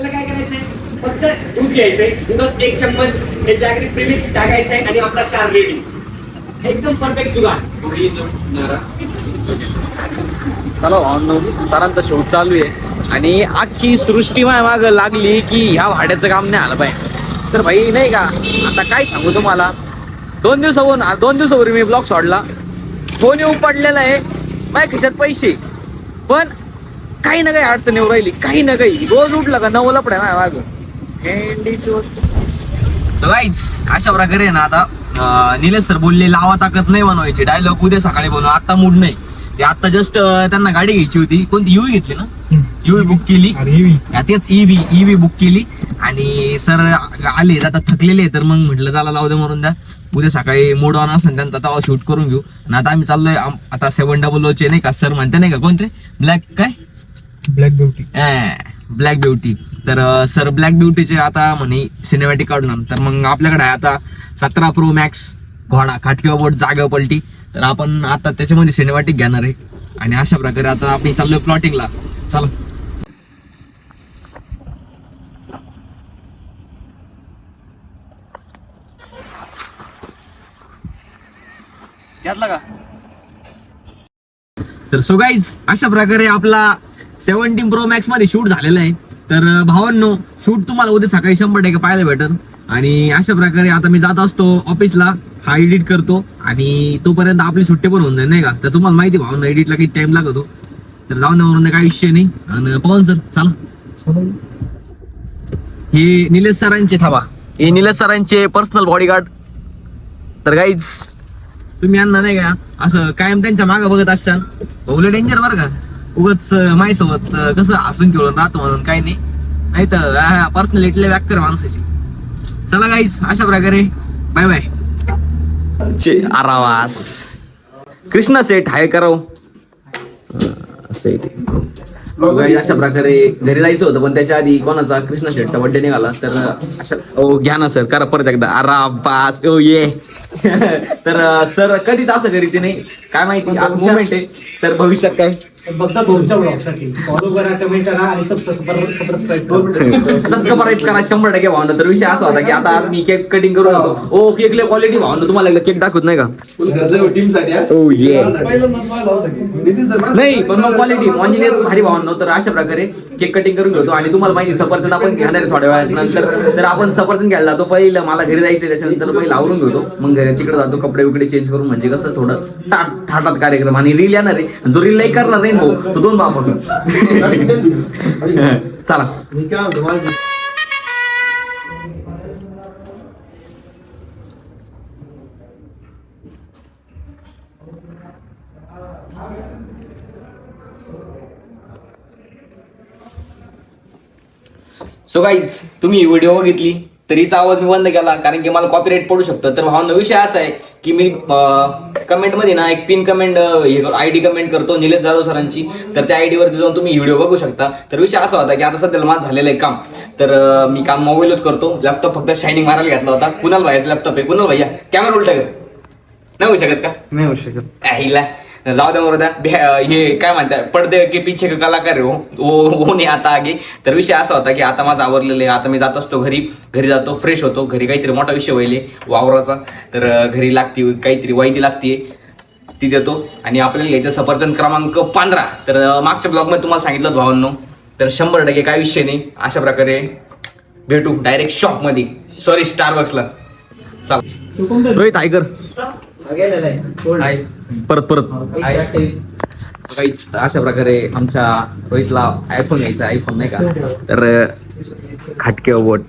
आपल्याला काय करायचंय? फक्त दूध घ्यायचंय. दुधात एक चम्मच हे जॅगरी प्रिमिक्स टाकायचंय आणि आपला चार रेडी एकदम परफेक्ट जुगाड. चला सरांचा शोध चालू आहे. आणि अख्खी सृष्टी माय माग लागली की ह्या भाड्याचं काम नाही आलं पाहिजे तर भाई नाही का? आता काय सांगू तुम्हाला? दोन दिवसावरून आ- दोन दिवसापूर्वी मी ब्लॉग सोडला. फोन येऊन पडलेला आहे. माझ्या खिशात पैसे. पण काही ना काही अडचण येऊ राहिली काही ना काही. रोज उठला का नवला पडा ना माग. सो गाईज अशा प्रकारे ना आता निलेश सर बोलले लावा ताकद नाही बनवायची. डायलॉग उद्या सकाळी बनवू. आता मूड नाही. ते आता जस्ट त्यांना गाडी घ्यायची होती. कोणती? युवी घेतली ना? युवी बुक केली. तेच ईव्ही ईव्ही बुक केली. आणि सर आले आता थकलेले तर मग म्हटलं चला लावू दे मरून द्या. उद्या सकाळी मूड ऑन असेल त्यांचा तेव्हा शूट करून घेऊ. आणि आता आम्ही चाललोय आता सेवन डबल ओचे नाही का सर म्हणते नाही का कोण रे? ब्लॅक काय? ब्लॅक ब्युटी ब्लॅक ब्युटी तर सर ब्लॅक ब्युटीचे आता म्हणे सिनेमॅटिक काढून तर मग आपल्याकडे आहे आता सतरा प्रो मॅक्स घोडा खाटकीवा बोट जागा पलटी. तर आपण आता त्याच्यामध्ये सिनेमॅटिक घेणार आहे. आणि अशा प्रकारे आता आपण चाललोय प्लॉटिंगला चला. घेतला का? तर सो गाईज अशा प्रकारे आपला सेव्हन्टीन प्रो मॅक्समध्ये शूट झालेलं आहे. तर भावांनो शूट तुम्हाला उद्या सकाळी शंभर टक्के पाहायला भेटल आणि अशा प्रकारे आता मी जात असतो ऑफिसला हा एडिट करतो. आणि तोपर्यंत आपली सुट्टी पण होऊन जाईल नाही का? तर तुम्हाला माहिती भावना एडिटला किती टाइम लागतो. तर जाऊन द्या म्हणून काही विषय नाही. आणि पवन सर चला. हे निलेश सरांचे थांबा. हे निलेश सरांचे पर्सनल बॉडीगार्ड तर काहीच तुम्ही यांना नाही का असं कायम त्यांच्या मागे बघत असताल बहुले डेंजर बरं का? उगच माझ्यासोबत कसं हसून खेळून राहतो म्हणून काही नाही. नाही तर पर्सनॅलिटीला व्याक कर माणसाची. चला गाईज अशा प्रकारे. बाय बाय आरावास. कृष्णा सेठ हाय कराव. अशा प्रकारे घरी जायचं होतं पण त्याच्या आधी कोणाचा कृष्णा शेठचा बर्थडे निघाला तर अशा ओ घ्या ना सर करा परत एकदा. अरा बास ओ ये. तर सर कधीच असं करीत नाही. काय माहिती आज मुवमेंट आहे तर भविष्यात काय? बघता दोनच्या ब्लॉगसाठी फॉलो करा कमेंट करा आणि सबस्क्राईब करा. सबस्क्राईब करा. शंभर टक्के भावना तर विषय असा होता की आता आज मी केक कटिंग करून होतो. ओ केक लय क्वालिटी भावना तुम्हाला एकदा केक दाखवत नाही का? टीमसाठी हा. ओ ये आज पहिल्यांदाच व्हायला असं की. नितीन सर नाही पण मग क्वालिटी ऑनजिनियस भारी भावना तर अशा प्रकारे केक कटिंग करून घेतो. आणि तुम्हाला माहिती सफरचंद आपण घेणार आहे थोड्या वेळात नंतर तर आपण सफरचंद घ्यायला जातो. पहिलं मला घरी जायचं त्याच्यानंतर पहिलं आवरून घेतो. मग घरी तिकडे जातो कपडे वगैरे चेंज करून म्हणजे कसं थोडं ताट थाटात कार्यक्रम. आणि रील येणार आहे. जो रील नाही करणार नाही भाऊ तो दोन बापाचं. चला. सो गाईज तुम्ही व्हिडिओ बघितली? तर हिचा आवाज मी बंद केला कारण की मला कॉपीराईट पडू शकतं. तर भावना विषय असा आहे की मी कमेंटमध्ये ना एक pin comment I D comment करतो निलेश जाधव सरांची. तर त्या आय डीवरती जाऊन तुम्ही व्हिडिओ बघू शकता. तर विषय असा होता की आता सध्याला माझं झालेलं आहे काम. तर मी काम मोबाईलच करतो. लॅपटॉप फक्त शायनिंग मारायला घेतला होता. कुणाल भाईचा लॅपटॉप आहे. कुणाल भैया कॅमेरा उलटा कर. नाही होऊ शकत का? नाही होऊ शकत. आईला. जाऊ द्या मरू हे काय म्हणतात पडदे के पीछे का कलाकार आहे हो. वो वो नाही आता आगे. तर विषय असा होता की आता माझं आवरलेलं आहे. आता मी जात असतो घरी. घरी जातो फ्रेश होतो. घरी काहीतरी मोठा विषय व्हायले वावराचा. तर घरी लागते काहीतरी वायदी लागते ती देतो. आणि आपल्याला घ्यायचं सफरचंद क्रमांक पंधरा. तर मागच्या ब्लॉगमध्ये तुम्हाला सांगितलं होतं भावांनो. तर शंभर टक्के काय विषय नाही. अशा प्रकारे भेटू डायरेक्ट शॉपमध्ये सॉरी स्टार बक्सला चाल. रोहित हाय परत परत. काहीच अशा प्रकारे आमच्या रोहितला आयफोन घ्यायचा आयफोन नाही का? तर खाटके बोट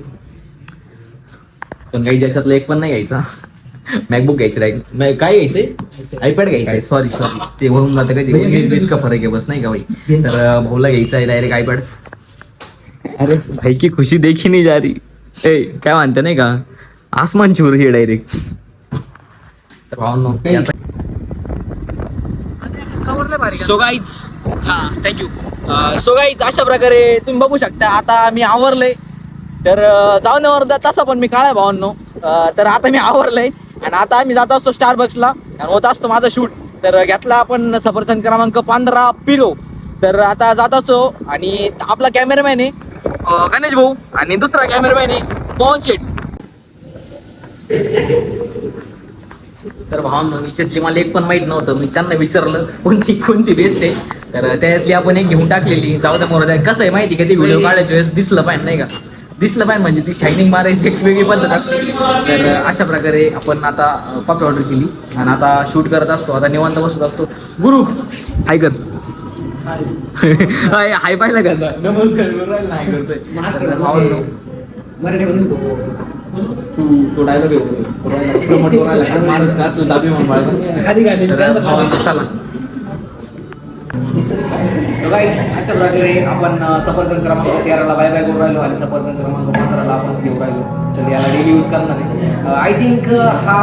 पण काही ज्याच्यातलं एक पण नाही घ्यायचा. मॅकबुक घ्यायचं राहील. काय घ्यायचंय? आयपॅड घ्यायचंय. सॉरी सॉरी ते होऊन जातं कधी उन्नीस बीस का फरक आहे बस नाही का भाई? तर भाऊला घ्यायचा आहे डायरेक्ट आयपॅड अरे भाई की खुशी देखी नाही जा रही. ए काय म्हणते नाही का? आसमान चूर ही डायरेक्ट सो गाईज हा थँक्यू सो गाईज अशा प्रकारे तुम्ही बघू शकता आता मी आवरलंय. तर जाऊन वर्धा तसा पण मी काळ्या भावांनो. तर आता मी आवरलंय. आणि आता आम्ही जात असतो स्टार बक्सला आणि होत असतो माझा शूट तर घेतला आपण सफरचंद क्रमांक पंधरा पिलो तर आता जात असतो. आणि आपला कॅमेरामॅन आहे गणेश भाऊ. आणि दुसरा कॅमेरामॅन आहे पवन शेट. तर भावांनो हिच्यातली मला एक पण माहीत नव्हतं. मी त्यांना विचारलं कोणती कोणती बेस्ट आहे? तर त्यातली आपण एक घेऊन टाकलेली. जाऊ द्या मोर कसं आहे माहिती का? ते व्हिडिओ काढायच्या वेळेस दिसलं पाहिजे नाही का? दिसलं पाहिजे म्हणजे ती शायनिंग मारायची एक वेगळी पद्धत असते. तर अशा प्रकारे आपण आता कॉपी ऑर्डर केली. आणि आता शूट करत असतो. आता निवांत बसत असतो. गुरु हाय कर. हाय. हाय पाहिलं का? नमस्कार तू तो डायलॉग प्रमोट करायला महाराष्ट्र असलं दाबी म्हणून बाळगा. खाली चला. अशा प्रकारे आपण सफरचंद क्रमांक तेराला बाय बाय करून राहिलो आणि सफरचंद क्रमांक पंधराला आपण घेऊन राहिलो. तर याला डेली यूज करणार आहे. आय थिंक हा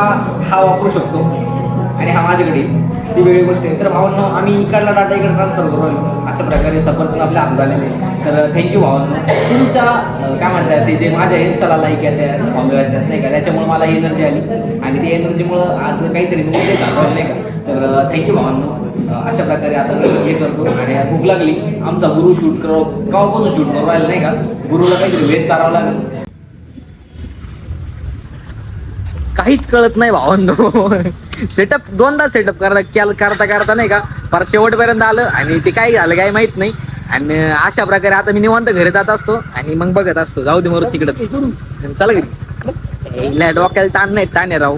हा वापरू शकतो. आणि हा माझ्याकडे. ती वेगळी गोष्ट आहे. तर भावांनो आम्ही इकडला डाटा इकडे ट्रान्सफर करू राहिलो. अशा प्रकारे सफरचंद आपल्या हातात आलेले आहे. तर थँक्यू भावांना. तुमच्या काय म्हणतात ते जे माझ्या इन्स्टाला लाईक येतात फॉलो येतात नाही का? त्याच्यामुळे मला एनर्जी आली. आणि त्या एनर्जीमुळं आज काहीतरी झालं नाही का? तर थँक्यू भावांना. अशा प्रकारे आता हे करतो. आणि भूक लागली. आमचा गुरु शूट करो केव्हापासून शूट करू राहिला नाही का? गुरुला काहीतरी वेद चारावं लागेल. काहीच कळत नाही भावांनो. सेटअप दोनदा सेटअप करता करता करता नाही का? फार शेवटपर्यंत आलं आणि ते काय झालं काय माहीत नाही. आणि अशा प्रकारे आता मी निवांत घरी जात असतो आणि मग बघत असतो. जाऊ दे मरू तिकडच चला घरी. डोक्याला ताण नाही ताण आहे राव.